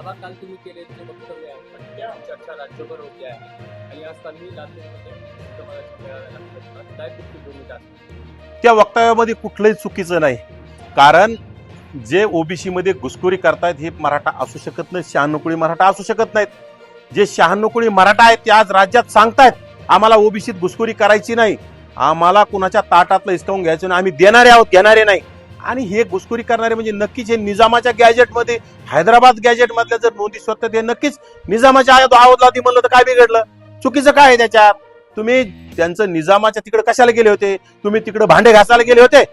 आता काल तुम्ही केले जे वक्तव्य आहे. त्या चर्चा राज्यभर होते आहे. आणि असतानाही लातूरमध्ये काय भूमिका त्या वक्तव्यामध्ये कुठलंही चुकीचं नाही. कारण जे ओबीसी मध्ये घुसखोरी करतायत हे मराठा असू शकत नाही शहाण्णव मराठा असू शकत नाहीत. जे शहाण्णव मराठा आहेत ते आज राज्यात सांगतायत आम्हाला ओबीसीत घुसखोरी करायची नाही. आम्हाला कुणाच्या ताटातलं हिसकावून घ्यायचं नाही. आम्ही देणारे आहोत घेणारे नाही. आणि हे घुसखोरी करणारे म्हणजे नक्कीच हे निजामाच्या गॅजेटमध्ये हैदराबाद गॅजेटमधल्या जर नोंदी स्वतः ते नक्कीच निजामाच्या आयात आवडला म्हणलं तर काय बिघडलं? चुकीचं काय आहे त्याच्यात? तुम्ही त्यांचं निजामाच्या तिकडे कशाला गेले होते? तुम्ही तिकडे भांडे घासायला गेले होते?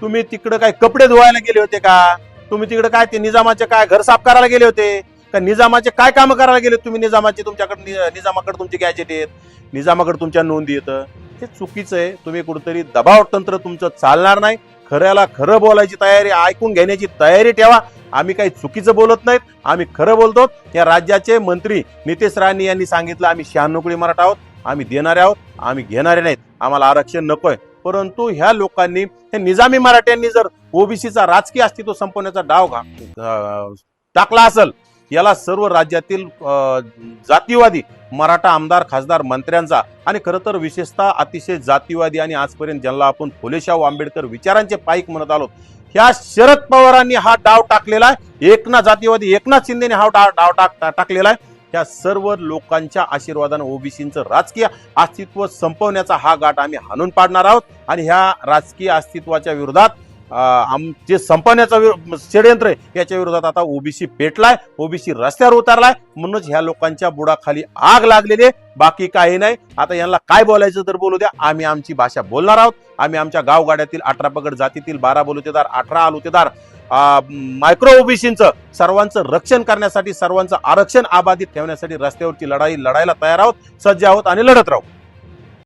तुम्ही तिकडे काय कपडे धुवायला गेले होते का? तुम्ही तिकडे काय ते निजामाचे काय घर साफ करायला गेले होते? का निजामाचे काय काम करायला गेले तुम्ही निजामाचे? तुमच्याकडे नि- निजामाकडे तुमचे गॅजेट आहेत. निजामाकडे तुमच्या नोंदी येतं. हे चुकीचं आहे. तुम्ही कुठंतरी दबाव तंत्र तुमचं चालणार नाही. खऱ्याला खरं बोलायची तयारी ऐकून घेण्याची तयारी ठेवा. आम्ही काही चुकीचं बोलत नाहीत आम्ही खरं बोलतो. या राज्याचे मंत्री नितेश राणे यांनी सांगितलं आम्ही शहानुकळी मराठा आहोत आम्ही देणारे आहोत आम्ही घेणारे नाहीत आम्हाला आरक्षण नकोय. परंतु ह्या लोकांनी हे निजामी मराठ्यांनी जर ओबीसीचा राजकीय अस्तित्व संपवण्याचा डाव टाकला असेल याला सर्व राज्यातील जातीवादी मराठा आमदार खासदार मंत्र्यांचा आणि खरं तर विशेषतः अतिशय जातीवादी आणि आजपर्यंत ज्यांना आपण फुलेशाहू आंबेडकर विचारांचे पाईक म्हणत आलो ह्या शरद पवारांनी हा डाव टाकलेला आहे. एकनाथ जातीवादी एकनाथ शिंदेने हा डाव डाव टाक टाकलेला आहे. त्या सर्व लोकांच्या आशीर्वादानं ओबीसींचं राजकीय अस्तित्व संपवण्याचा हा गाठ आम्ही हाणून पाडणार आहोत. आणि ह्या राजकीय अस्तित्वाच्या विरोधात आमचे संपवण्याचा षडयंत्र आहे याच्या विरोधात आता ओबीसी पेटलाय ओबीसी रस्त्यावर उतरलाय. म्हणूनच ह्या लोकांच्या बुडाखाली आग लागलेली आहे. बाकी काही नाही. आता यांना काय बोलायचं तर बोलू द्या. आम्ही आमची भाषा बोलणार आहोत. आम्ही आमच्या गावगाड्यातील अठरा पगड जातीतील बारा बलुतेदार अठरा आलुतेदार मायक्रो ओबीसींचं सर्वांचं रक्षण करण्यासाठी सर्वांचं आरक्षण आबाधित ठेवण्यासाठी रस्त्यावरची लढाई लढायला तयार आहोत. सज्ज आहोत आणि लढत राहू.